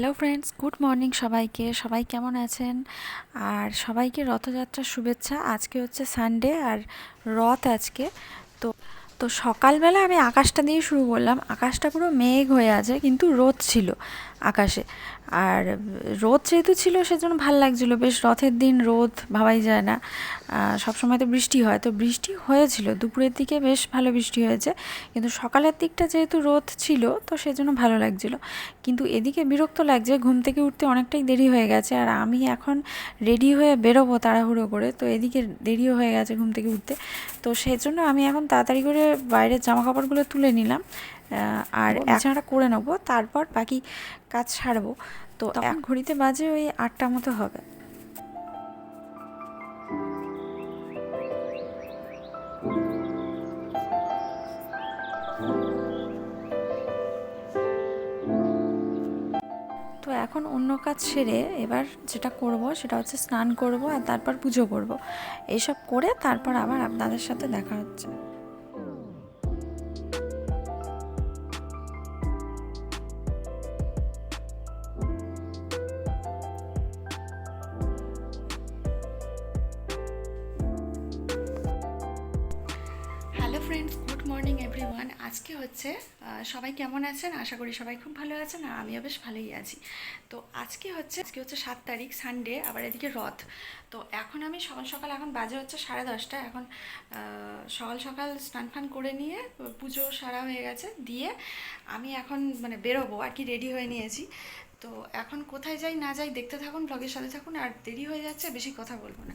Hello friends good morning সবাইকে। সবাই কেমন আছেন? আর সবাইকে রথযাত্রার শুভেচ্ছা। আজকে হচ্ছে সানডে আর রথ আজকে। তো তো সকালবেলা আমি আকাশটা দিয়ে শুরু করলাম। আকাশটা পুরো মেঘ হয়ে আছে, কিন্তু রোদ ছিল আকাশে। আর রোদ যেহেতু ছিল, সেজন্য ভালো লাগছিল। বেশ রথের দিন রোদ ভাবাই যায় না। সবসময় তো বৃষ্টি হয়। তো বৃষ্টি হয়েছিল, দুপুরের দিকে বেশ ভালো বৃষ্টি হয়েছে। কিন্তু সকালের দিকটা যেহেতু রোদ ছিল, তো সেজন্য ভালো লাগছিল। কিন্তু এদিকে বিরক্ত লাগছে, ঘুম থেকে উঠতে অনেকটাই দেরি হয়ে গেছে। আর আমি এখন রেডি হয়ে বেরোবো তাড়াহুড়ো করে। তো এদিকে দেরিও হয়ে গেছে ঘুম থেকে উঠতে। তো সেজন্য আমি এখন তাড়াতাড়ি করে বাইরের জামা কাপড়গুলো তুলে নিলাম। আর বিছানাটা করে নেব তারপর বাকি কাজ সারবো। তো এখন ঘড়িতে বাজে ওই আটটা মতো হবে। তো এখন অন্য কাজ সেরে এবার যেটা করব সেটা হচ্ছে স্নান করব আর তারপর পুজো করব। এইসব করে তারপর আবার আপনাদের সাথে দেখা হচ্ছে। ফ্রেন্ডস গুড মর্নিং এভরিওয়ান আজকে হচ্ছে সবাই কেমন আছেন? আশা করি সবাই খুব ভালো আছেন আর আমিও বেশ ভালোই আছি। তো আজকে হচ্ছে আজকে হচ্ছে সাত তারিখ সানডে আবার এদিকে রথ। তো এখন আমি সকাল সকাল, এখন বাজে হচ্ছে সাড়ে দশটা। এখন সকাল সকাল স্নান ফান করে নিয়ে, পুজো সারা হয়ে গেছে। দিয়ে আমি এখন মানে বেরোবো, আর কি রেডি হয়ে নিয়েছি। তো এখন কোথায় যাই, না যাই, দেখতে থাকুন ব্লগের সাথে থাকুন, আর দেরি হয়ে যাচ্ছে, বেশি কথা বলব না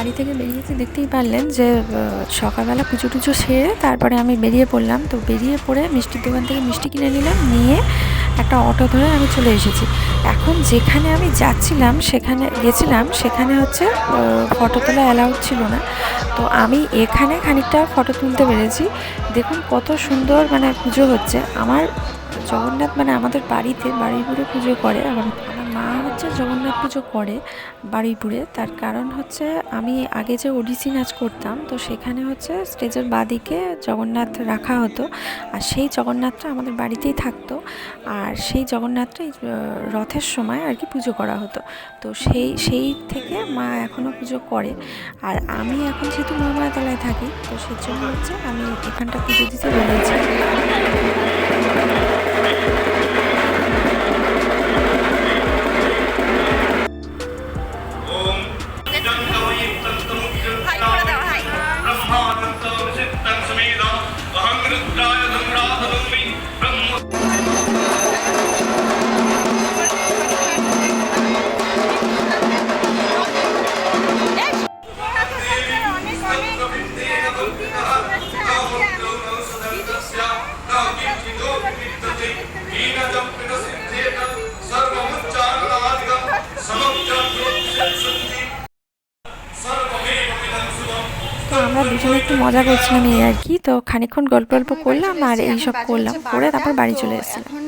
বাড়ি থেকে বেরিয়েছি, দেখতেই পারলেন যে সকালবেলা পুজো টুজো সেরে তারপরে আমি বেরিয়ে পড়লাম। তো বেরিয়ে পড়ে মিষ্টির দোকান থেকে মিষ্টি কিনে নিলাম, নিয়ে একটা অটো ধরে আমি চলে এসেছি। এখন যেখানে আমি যাচ্ছিলাম, সেখানে গেছিলাম, সেখানে হচ্ছে ফটো তোলা অ্যালাউড ছিল না। তো আমি এখানে খানিকটা ফটো তুলতে পেরেছি। দেখুন কত সুন্দর মানে পুজো হচ্ছে। আমার জগন্নাথ মানে আমাদের বাড়িতে বাড়িপুরে পুজো করে আমার মা হচ্ছে জগন্নাথ পুজো করে বারুইপুরে। তার কারণ হচ্ছে আমি আগে যে ওডিসি নাচ করতাম তো সেখানে হচ্ছে স্টেজের বাদিকে জগন্নাথ রাখা হতো। আর সেই জগন্নাথটা আমাদের বাড়িতেই থাকতো। আর সেই জগন্নাথটাই আহ, রথের সময় আর কি পুজো করা হতো। তো সেই সেই থেকে মা এখনও পুজো করে। আর আমি এখন যেহেতু মহামায়াতলায় থাকি তো সেই জন্য হচ্ছে আমি এখানটা পুজো দিতে বলেছি। তো আমরা দুজনে একটু মজা করছিলাম এই আর কি। তো খানিক্ষণ গল্প গল্প করলাম আর এইসব করলাম। করে তারপর বাড়ি চলে এসেছিলাম। এখন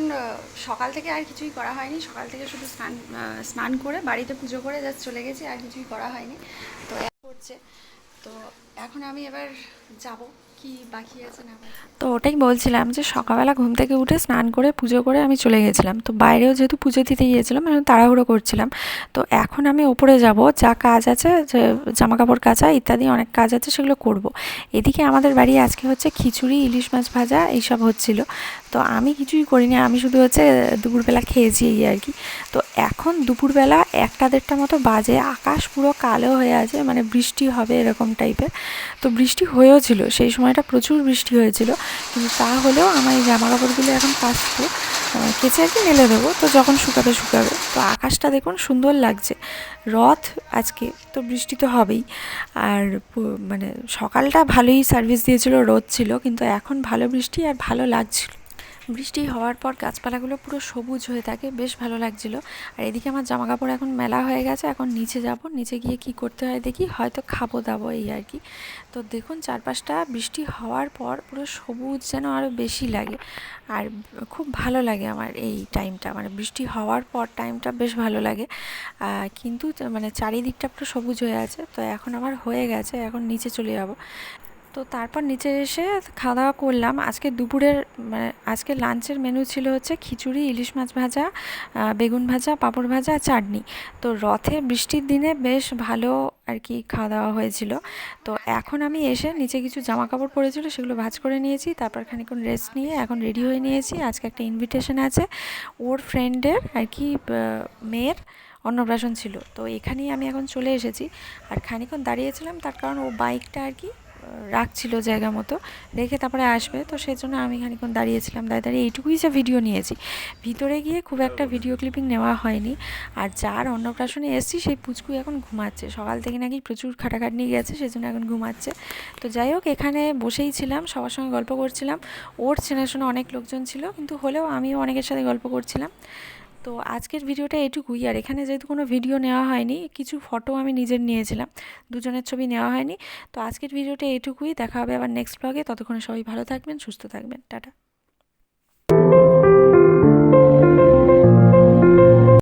সকাল থেকে আর কিছুই করা হয়নি। সকাল থেকে শুধু স্নান স্নান করে বাড়িতে পুজো করে জাস্ট চলে গেছি আর কিছুই করা হয়নি। তো করছে তো এখন আমি এবার যাব। তো ওটাই বলছিলাম যে সকালবেলা ঘুম থেকে উঠে স্নান করে পুজো করে আমি চলে গেছিলাম। তো বাইরেও যেহেতু পুজো দিতে গিয়েছিলাম, আমি তাড়াহুড়ো করছিলাম। তো এখন আমি ওপরে যাব, যা কাজ আছে, যে জামা কাপড় কাচা ইত্যাদি অনেক কাজ আছে সেগুলো করব। এদিকে আমাদের বাড়ি আজকে হচ্ছে খিচুড়ি, ইলিশ মাছ ভাজা, এইসব হচ্ছিল। তো আমি কিছুই করিনি, আমি শুধু হচ্ছে দুপুরবেলা খেয়েছি এই আর কি। তো এখন দুপুরবেলা একটা দেড়টা মতো বাজে, আকাশ পুরো কালো হয়ে আছে মানে বৃষ্টি হবে এরকম টাইপের তো বৃষ্টি হয়েও ছিল, সেই সময় সময়টা প্রচুর বৃষ্টি হয়েছিল। কিন্তু তা হলেও আমার এই জামা কাপড়গুলো এখন কাচতে কেঁচে আর কি মেলে দেবো। তো যখন শুকাবে শুকাবে। তো আকাশটা দেখুন সুন্দর লাগছে। রথ আজকে তো বৃষ্টি তো হবেই। আর মানে সকালটা ভালোই সার্ভিস দিয়েছিল, রোদ ছিল। কিন্তু এখন ভালো বৃষ্টি আর ভালো লাগছিল বৃষ্টি হওয়ার পর গাছপালাগুলো পুরো সবুজ হয়ে থাকে, বেশ ভালো লাগছিল। আর এদিকে আমার জামা কাপড় এখন মেলা হয়ে গেছে, এখন নিচে যাব। নিচে গিয়ে কি করতে হয় দেখি, হয়তো খাব দাবো এই আর কি। তো দেখুন চারপাশটা বৃষ্টি হওয়ার পর পুরো সবুজ যেন আরও বেশি লাগে। আর খুব ভালো লাগে আমার এই টাইমটা মানে বৃষ্টি হওয়ার পর টাইমটা বেশ ভালো লাগে। কিন্তু মানে চারিদিকটা পুরো সবুজ হয়ে আছে, তো এখন আমার হয়ে গেছে, এখন নিচে চলে যাব। তো তারপর নিচে এসে খাওয়া দাওয়া করলাম। আজকে দুপুরের মানে আজকে লাঞ্চের মেনু ছিল হচ্ছে খিচুড়ি, ইলিশ মাছ ভাজা বেগুন ভাজা, পাঁপড় ভাজা চাটনি। তো রথে বৃষ্টির দিনে বেশ ভালো আর কি খাওয়া দাওয়া হয়েছিল। তো এখন আমি এসে নিচে কিছু জামা কাপড় পরেছিল, সেগুলো ভাজ করে নিয়েছি, তারপর খানিক্ষণ রেস্ট নিয়ে এখন রেডি হয়ে নিয়েছি। আজকে একটা ইনভিটেশন আছে। ওর ফ্রেন্ডের আর কি মেয়ের অন্নপ্রাশন ছিল। তো এখানেই আমি এখন চলে এসেছি। আর খানিক্ষণ দাঁড়িয়েছিলাম, তার কারণ ও বাইকটা আর কি রাখছিল জায়গা মতো, রেখে তারপরে আসবে। তো সেই জন্য আমি খানিক্ষণ দাঁড়িয়েছিলাম, দাঁড়িয়ে দাঁড়িয়ে এইটুকুই যে ভিডিও নিয়েছি। ভিতরে গিয়ে খুব একটা ভিডিও ক্লিপিং নেওয়া হয়নি। আর যার অন্নপ্রাশনে এসেছি, সেই পুচকু এখন ঘুমাচ্ছে। সকাল থেকে নাকি প্রচুর খাটাখাটনি গেছে সেই জন্য এখন ঘুমাচ্ছে। তো যাই হোক, এখানে বসেই ছিলাম, সবার সঙ্গে গল্প করছিলাম। ওর চেনাশোনা অনেক লোকজন ছিল, কিন্তু হলেও আমিও অনেকের সাথে গল্প করছিলাম। তো আজকের ভিডিওটা এটুকুই। আর এখানে যেহেতু কোনো ভিডিও নেওয়া হয়নি, কিছু ফটো আমি নিজের নিয়েছিলাম, দুজনের ছবি নেওয়া হয়নি। তো আজকের ভিডিওটা এটুকুই, দেখা হবে আবার নেক্সট ব্লগে ততক্ষণে সবাই ভালো থাকবেন, সুস্থ থাকবেন। টাটা।